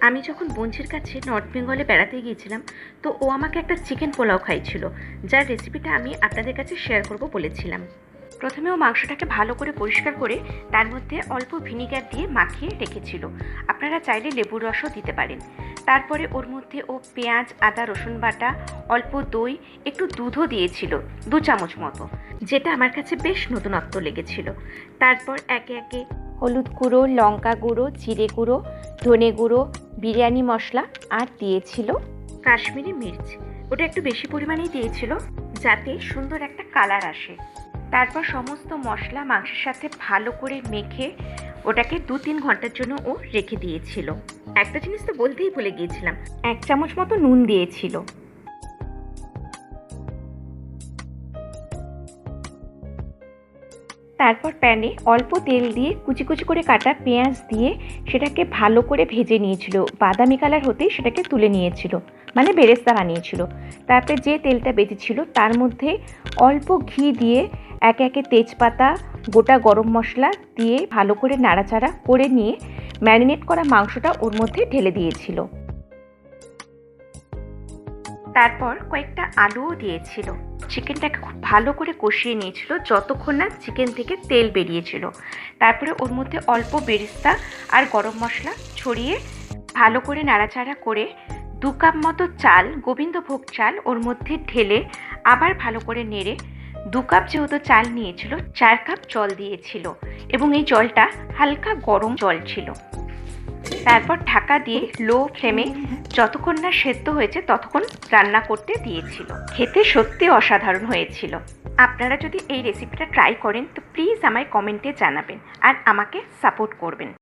আমি যখন বোনঝির কাছে নর্থ বেঙ্গলে বেড়াতে গিয়েছিলাম, তো ও আমাকে একটা চিকেন পোলাও খাইছিল যার রেসিপিটা আমি আপনাদের কাছে শেয়ার করব বলেছিলাম। প্রথমে ও মাংসটাকে ভালো করে পরিষ্কার করে তার মধ্যে অল্প ভিনিগার দিয়ে মাখিয়ে রেখেছিল। আপনারা চাইলে লেবুর রসও দিতে পারেন। তারপরে ওর মধ্যে ও পেঁয়াজ, আদা, রসুন বাটা, অল্প দই, একটু দুধও দিয়েছিল, দু চামচ মতো, যেটা আমার কাছে বেশ নতুনত্ব লেগেছিল। তারপর একে একে হলুদ গুঁড়ো, লঙ্কা গুঁড়ো, জিরে গুঁড়ো, ধনে গুঁড়ো বিরিয়ানি মশলা আর দিয়েছিল কাশ্মীরি মির্চ। ওটা একটু বেশি পরিমাণেই দিয়েছিল যাতে সুন্দর একটা কালার আসে। তারপর সমস্ত মশলা মাংসের সাথে ভালো করে মেখে ওটাকে দু তিন ঘণ্টার জন্য ও রেখে দিয়েছিল। একটা জিনিস তো বলতেই ভুলে গিয়েছিলাম, এক চামচ মতো নুন দিয়েছিল। তারপর প্যানে অল্প তেল দিয়ে কুচি কুচি করে কাটা পেঁয়াজ দিয়ে সেটাকে ভালো করে ভেজে নিয়েছিল। বাদামি কালার হতেই সেটাকে তুলে নিয়েছিল মানে বেরেস্তা বানিয়েছিল। তারপরে যে তেলটা বেঁচেছিল তার মধ্যে অল্প ঘি দিয়ে একে একে তেজপাতা, গোটা গরম মশলা দিয়ে ভালো করে নাড়াচাড়া করে নিয়ে ম্যারিনেট করা মাংসটা ওর মধ্যে ঢেলে দিয়েছিল। তারপর কয়েকটা আলুও দিয়েছিল। চিকেনটাকে খুব ভালো করে কষিয়ে নিয়েছিল যতক্ষণ না চিকেন থেকে তেল বেরিয়েছিল। তারপরে ওর মধ্যে অল্প বেরিস্তা আর গরম মশলা ছড়িয়ে ভালো করে নাড়াচাড়া করে দু কাপ মতো চাল, গোবিন্দভোগ চাল ওর মধ্যে ঢেলে আবার ভালো করে নেড়ে দু কাপ যেহেতু চাল নিয়েছিল, চার কাপ জল দিয়েছিল এবং এই জলটা হালকা গরম জল ছিল। তারপর ঢাকা দিয়ে লো ফ্লেমে যতক্ষণ না সেদ্ধ হয়েছে ততক্ষণ রান্না করতে দিয়েছিল। খেতে সত্যি অসাধারণ হয়েছিল। আপনারা যদি এই রেসিপিটা ট্রাই করেন, তো প্লিজ আমায় কমেন্টে জানাবেন আর আমাকে সাপোর্ট করবেন।